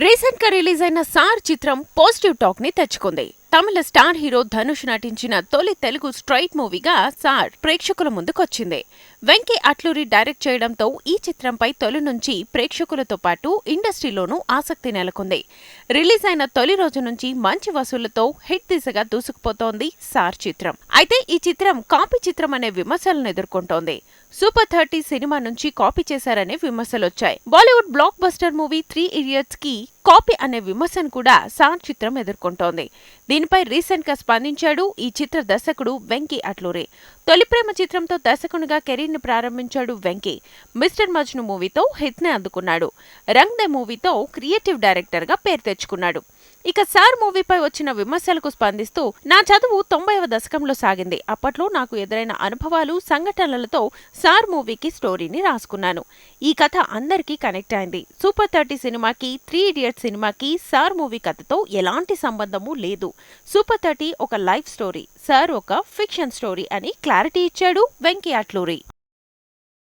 రీసెంట్గా రిలీజ్ అయిన సార్ చిత్రం పాజిటివ్ టాక్ని తెచ్చుకుంది. తమిళ స్టార్ హీరో ధనుష్ నటించిన తొలి తెలుగు స్ట్రైట్ మూవీగా సార్ ప్రేక్షకుల ముందుకొచ్చింది. వెంకీ అట్లూరి డైరెక్ట్ చేయడంతో ఈ చిత్రంపై తొలి నుంచి ప్రేక్షకులతో పాటు ఇండస్ట్రీలోనూ ఆసక్తి నెలకొంది. రిలీజ్ అయిన తొలి రోజు నుంచి మంచి వసూళ్ళతో హిట్ దిశగా దూసుకుపోతోంది సార్ చిత్రం. అయితే ఈ చిత్రం కాపీ చిత్రం అనే విమర్శలను ఎదుర్కొంటోంది. సూపర్ థర్టీ సినిమా నుంచి కాపీ చేశారనే విమర్శలొచ్చాయి. Bollywood blockbuster movie three ఇడియట్స్కి కాపీ అనే విమర్శను కూడా సార్ చిత్రం ఎదుర్కొంటోంది. దీనిపై రీసెంట్గా స్పందించాడు ఈ చిత్ర దర్శకుడు వెంకీ అట్లూరి. తొలి ప్రేమ చిత్రంతో దర్శకునిగా కెరీర్ని ప్రారంభించాడు వెంకీ. మిస్టర్ మజ్ను మూవీతో హిట్ని అందుకున్నాడు. రంగ్ దే మూవీతో క్రియేటివ్ డైరెక్టర్గా పేరు తెచ్చుకున్నాడు. ఇక సార్ మూవీపై వచ్చిన విమర్శలకు స్పందిస్తూ నా చదువు తొంభైవ దశకంలో సాగింది. అప్పట్లో నాకు ఎదురైన అనుభవాలు సంఘటనలతో సార్ మూవీకి స్టోరీని రాసుకున్నాను. ఈ కథ అందరికీ కనెక్ట్ అయింది. సూపర్ థర్టీ సినిమాకి త్రీ ఇడియట్ సినిమాకి సార్ మూవీ కథతో ఎలాంటి సంబంధము లేదు. సూపర్ థర్టీ ఒక లైఫ్ స్టోరీ సార్ ఒక ఫిక్షన్ స్టోరీ అని క్లారిటీ ఇచ్చాడు వెంకీ అట్లూరి.